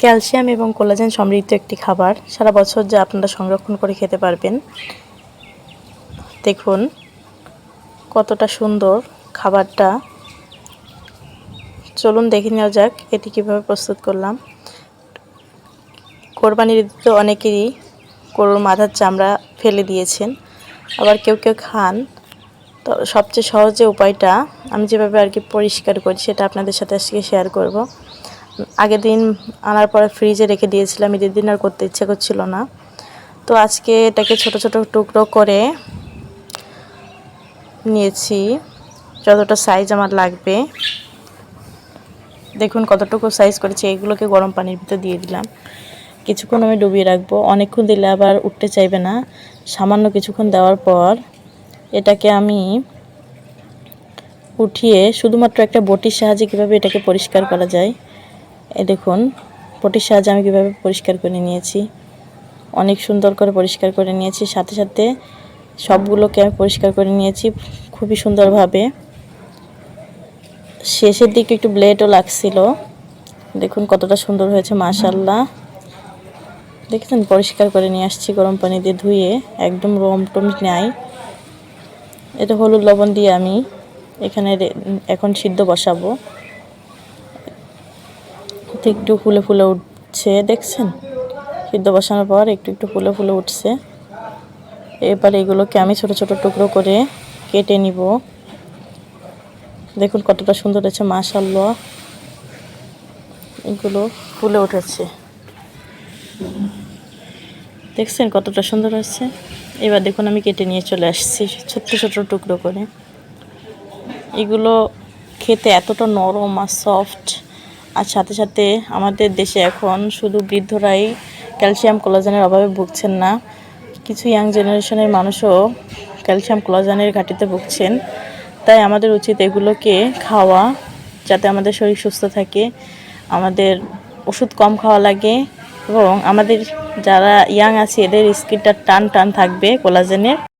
Calcium এবং collagen সমৃদ্ধ একটি খাবার। সারা বছর যা আপনারা সংরক্ষণ করে খেতে পারবেন। দেখুন কতটা সুন্দর খাবারটা। চলুন দেখে নেওয়া যাক, এটি কীভাবে প্রস্তুত করলাম। কোরবানির তো অনেকেরই গরুর মাথার চামড়া ফেলে দিয়েছেন। আবার কেউ কেউ খান। তো সবচেয়ে সহজ যে উপায়টা, আমি যেভাবে আর কি পরিষ্কার করি, সেটা আপনাদের সাথে আজকে শেয়ার করব। আগের দিন আনার পরে ফ্রিজে রেখে দিয়েছিলাম, ঈদের দিন আর করতে ইচ্ছে করছিল না। তো আজকে এটাকে ছোট ছোট টুকরো করে নিয়েছি, যতটা সাইজ আমার লাগবে। দেখুন কতটুকু সাইজ করেছি, এগুলোকে গরম পানির ভিতরে দিয়ে দিলাম। কিছুক্ষণ আমি ডুবিয়ে রাখব, অনেকক্ষণ দিলে আবার উঠতে চাইবে না। সামান্য কিছুক্ষণ দেওয়ার পর এটাকে আমি উঠিয়ে শুধুমাত্র একটা বটির সাহায্যে কীভাবে এটাকে পরিষ্কার করা যায় এ দেখুন বটির সাহায্যে আমি কীভাবে পরিষ্কার করে নিয়েছি। অনেক সুন্দর করে পরিষ্কার করে নিয়েছি। সাথে সাথে সবগুলোকে আমি পরিষ্কার করে নিয়েছি খুবই সুন্দরভাবে। শেষের দিকে একটু ব্লেডও লাগছিল। দেখুন কতটা সুন্দর হয়েছে মাশাল্লাহ দেখেছেন? পরিষ্কার করে নিয়ে আসছি গরম পানি দিয়ে ধুয়ে। একদম রম টম নেয় এটা হলুদ লবণ দিয়ে আমি এখানে এখন সিদ্ধ বসাবো। একটু ফুলে ফুলে উঠছে, দেখছেন? সিদ্ধ বসানোর পর একটু একটু ফুলে ফুলে উঠছে। এবার এগুলোকে আমি ছোট ছোট টুকরো করে কেটে নিব। দেখুন কতটা সুন্দর হয়েছে মাশাল্লাহ এগুলো ফুলে উঠেছে। দেখছেন কতটা সুন্দর হয়েছে? এবার দেখুন আমি কেটে নিয়ে চলে আসছি, ছোট্ট ছোট টুকরো করে। এগুলো খেতে এতটা নরম আর সফট আর সাথে সাথে আমাদের দেশে এখন শুধু বৃদ্ধরাই ক্যালসিয়াম কোলাজেনের অভাবে ভুগছেন না, কিছু ইয়াং জেনারেশনের মানুষও ক্যালসিয়াম কোলাজেনের ঘাটিতে ভুগছেন। তাই আমাদের উচিত এগুলোকে খাওয়া যাতে আমাদের শরীর সুস্থ থাকে, আমাদের ওষুধ কম খাওয়া লাগে এবং আমাদের যারা ইয়াং আছে, এদের স্কিনটা টান টান থাকবে কোলাজেনের।